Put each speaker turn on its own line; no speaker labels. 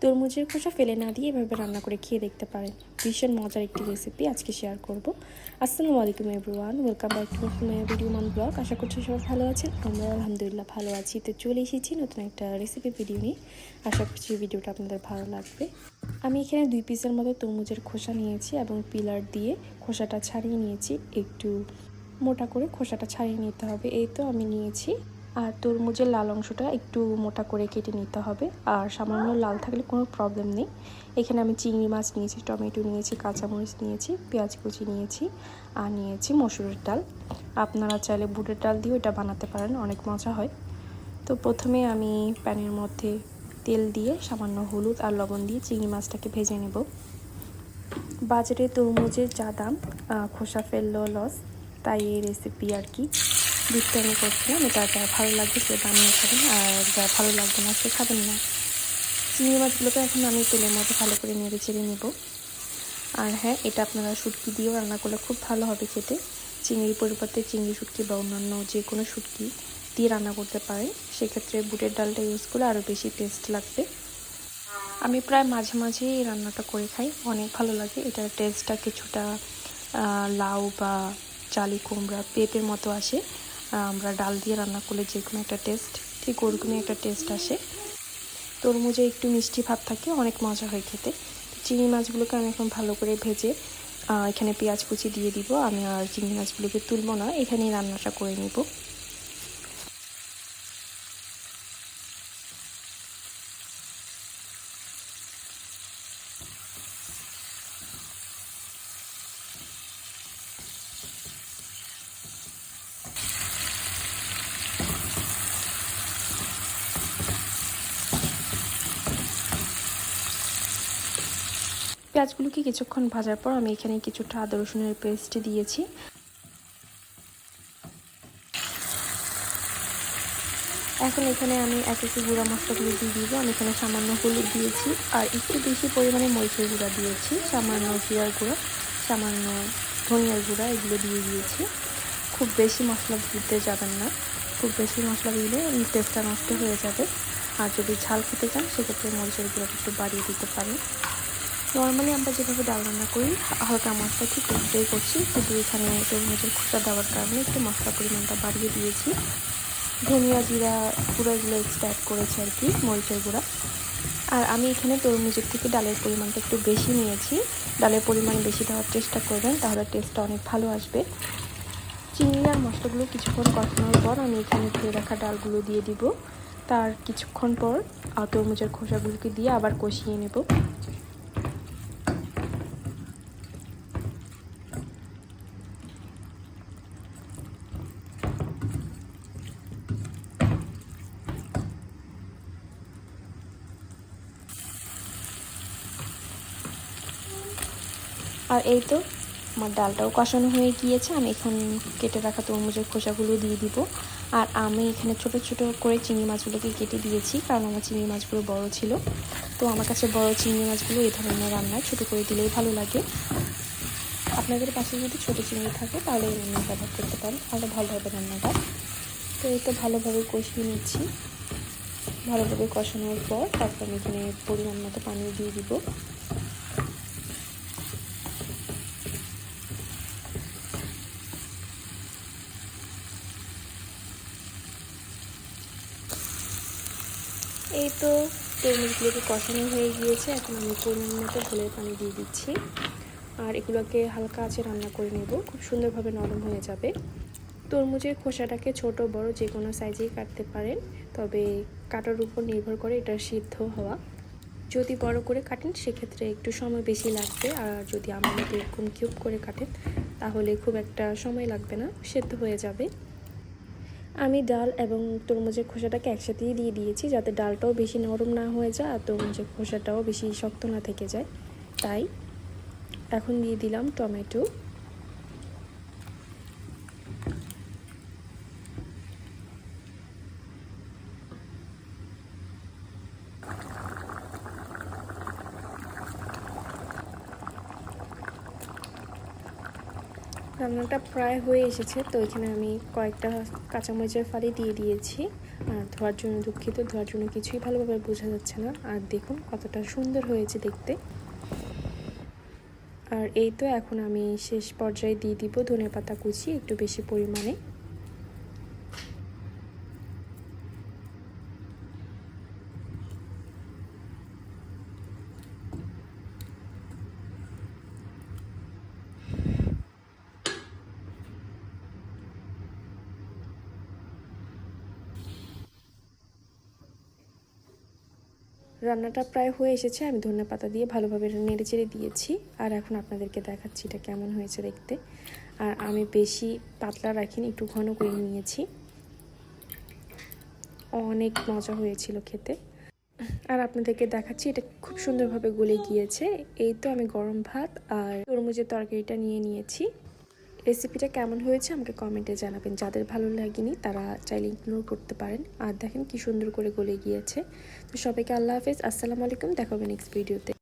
তরমুজের খোসা ফেলে না দিয়ে এভাবে রান্না করে খেয়ে দেখতে পারেন। ভীষণ মজার একটি রেসিপি আজকে শেয়ার করব। আসসালামু আলাইকুম everyone welcome back to my video মান ব্লগ আশা করছি সবাই ভালো আছেন, আমরা আলহামদুলিল্লাহ ভালো আছি। তো চলে এসেছি নতুন একটা রেসিপি ভিডিও নিয়ে। আশা করছি ভিডিওটা আপনাদের ভালো লাগবে। আমি এখানে দুই পিসের মতো তরমুজের খোসা নিয়েছি এবং পিলার দিয়ে খোসাটা ছাড়িয়ে নিয়েছি। একটু মোটা করে খোসাটা ছাড়িয়ে নিতে হবে। এই তো আমি নিয়েছি আর তরমুজের লাল অংশটা একটু মোটা করে কেটে নিতে হবে। আর সামান্য লাল থাকলে কোনো প্রবলেম নেই। এখানে আমি চিংড়ি মাছ নিয়েছি, টমেটো নিয়েছি, কাঁচামরিচ নিয়েছি, পেঁয়াজ কুচি নিয়েছি, আর নিয়েছি মসুরের ডাল। আপনারা চাইলে বুটের ডাল দিয়েও এটা বানাতে পারেন, অনেক মজা হয়। তো প্রথমে আমি প্যানের মধ্যে তেল দিয়ে সামান্য হলুদ আর লবণ দিয়ে চিংড়ি মাছটাকে ভেজে নেব। বাজারে তরমুজের যা দাম খোসা ফেলল লস তাই এই রেসিপি আর কি। দিকটা আমি করছিলাম এটা ভালো লাগবে সে বানিয়ে খাবেন আর যা ভালো লাগবে না সে খাবেন না। চিংড়ি মাছগুলোকে এখন আমি তেলের মধ্যে ভালো করে নেড়ে চেড়ে নেব। আর হ্যাঁ এটা আপনারা শুটকি দিয়েও রান্না করলে খুব ভালো হবে খেতে। চিংড়ির পরিবর্তে চিংড়ি শুটকি বা অন্যান্য যে কোনো শুটকি দিয়ে রান্না করতে পারেন। সেক্ষেত্রে বুটের ডালটা ইউজ করলে আরও বেশি টেস্ট লাগবে। আমি প্রায় মাঝে মাঝেই এই রান্নাটা করে খাই, অনেক ভালো লাগে। এটার টেস্টটা কিছুটা লাউ বা চালি কুমড়া, পেঁপের মতো আসে। আমরা ডাল দিয়ে রান্না করলে যে কোনো একটা টেস্ট ঠিক ওরকমই একটা টেস্ট আসে। তরমুজে একটু মিষ্টি ভাব থাকে, অনেক মজা হয় খেতে। চিংড়ি মাছগুলোকে আমি এখন ভালো করে ভেজে এখানে পেঁয়াজ কুচি দিয়ে দিব। আমি আর চিংড়ি মাছগুলোকে তুলব না, এখানেই রান্নাটা করে নিব। পেঁয়াজগুলোকে কিছুক্ষণ ভাজার পর আমি এখানে কিছুটা আদা রসুনের পেস্ট দিয়েছি। এখন এখানে আমি এক একটি গুঁড়া মশলাগুলো দিয়ে দিব। আমি এখানে সামান্য হলুদ দিয়েছি আর একটু বেশি পরিমাণে মরিচের গুঁড়া দিয়েছি। সামান্য জিরার গুঁড়া, সামান্য ধনিয়ার গুঁড়া এগুলো দিয়ে দিয়েছি। খুব বেশি মশলা দিতে যাবেন না। খুব বেশি মশলা দিলে টেস্টটা নষ্ট হয়ে যাবে। আর যদি ঝাল খেতে চান, সেক্ষেত্রে মরিচের গুঁড়াটা একটু বাড়িয়ে দিতে পারেন। নর্মালি আমরা যেভাবে ডাল রান্না করি, হালকা মশলা ঠিক ওইটাই করছি। কিন্তু এখানে তরমুজের খোসা দেওয়ার কারণে একটু মশলা পরিমাণটা বাড়িয়ে দিয়েছি। ধনিয়া জিরা গুঁড়োগুলো এক্সট্রা অ্যাড করেছি আর কি, মরিচের গুঁড়া। আর আমি এখানে তরমুজের থেকে ডালের পরিমাণটা একটু বেশি নিয়েছি। ডালের পরিমাণ বেশি দেওয়ার চেষ্টা করবেন, তাহলে টেস্টটা অনেক ভালো আসবে। চিনি আর মশলাগুলো কিছুক্ষণ কষানোর পর আমি এখানে ধুয়ে রাখা ডালগুলো দিয়ে দিব। তার কিছুক্ষণ পর তরমুজের খোসাগুলোকে দিয়ে আবার কষিয়ে নেব। আর এই তো, আমার ডালটাও কষানো হয়ে গিয়েছে, আমি এখন কেটে রাখা তরমুজের খোসাগুলো দিয়ে দিব। আর আমি এখানে ছোট ছোট করে চিংড়ি মাছগুলোকে কেটে দিয়েছি, কারণ আমার চিংড়ি মাছগুলো বড় ছিল। তো আমার কাছে বড় চিংড়ি মাছগুলো এই ধরনের রান্নায় ছোটো করে দিলেই ভালো লাগে। আপনাদের পাশে যদি ছোটো চিংড়ি থাকে, তাহলে এই রান্না ব্যবহার করতে পারেন, তাহলে ভালো হবে রান্নাটা। তো এই তো ভালোভাবে কষিয়ে নিচ্ছি। ভালোভাবে কষানোর পর তারপর আমি এখানে পরিমাণ মতো পানি দিয়ে দিব। এই তো তরমুজগুলোকে কষানো হয়ে গিয়েছে। এখন আমি পরিমাণ মতো ঝোলের পানি দিয়ে দিচ্ছি। আর এগুলোকে হালকা আছে রান্না করে নেব। খুব সুন্দরভাবে নরম হয়ে যাবে। তরমুজের খোসাটাকে ছোট, বড় যে কোনো সাইজেই কাটতে পারেন। তবে কাটার উপর নির্ভর করে এটা সিদ্ধ হওয়া। যদি বড় করে কাটেন, সেক্ষেত্রে একটু সময় বেশি লাগবে। আর যদি আমার মতো এরকম কিউব করে কাটেন, তাহলে খুব একটা সময় লাগবে না। সেদ্ধ হয়ে যাবে। আমি ডাল এবং তরমুজের খোসাটাকে একসাথেই দিয়ে দিয়েছি যাতে ডালটাও বেশি নরম না হয়ে যায় আর তরমুজের খোসাটাও বেশি শক্ত না থেকে যায়। তাই এখন দিয়ে দিলাম টমেটো। রান্নাটা প্রায় হয়ে এসেছে, তো এখানে আমি কয়েকটা কাঁচামরিচের ফালি দিয়ে দিয়েছি। ধোয়ার জন্য দুঃখিত, ধোয়ার জন্য কিছুই ভালোভাবে বোঝা যাচ্ছে না। আর দেখুন কতটা সুন্দর হয়েছে দেখতে। আর এই তো এখন আমি শেষ পর্যায়ে দিয়ে দিব ধনে পাতা কুচি একটু বেশি পরিমাণে। রান্নাটা প্রায় হয়ে এসেছে। আমি ধনে পাতা দিয়ে ভালোভাবে নেড়ে চেড়ে দিয়েছি। আর এখন আপনাদেরকে দেখাচ্ছি এটা কেমন হয়েছে দেখতে। আর আমি বেশি পাতলা রাখিনি, একটু ঘন করে নিয়েছি। অনেক মজা হয়েছিল খেতে। আর আপনাদেরকে দেখাচ্ছি, এটা খুব সুন্দরভাবে গলে গিয়েছে। এই তো আমি গরম ভাত আর তরমুজের তরকারিটা নিয়ে নিয়েছি। রেসিপিটা কেমন হয়েছে আমাকে কমেন্টে জানাবেন। যাদের ভালো লাগেনি, তারা চাইলে ইগনোর করতে পারেন। আর দেখেন কি সুন্দর করে গলে গিয়েছে। তো সবাইকে আল্লাহ হাফেজ। আসসালামু আলাইকুম। দেখাবেন নেক্সট ভিডিওতে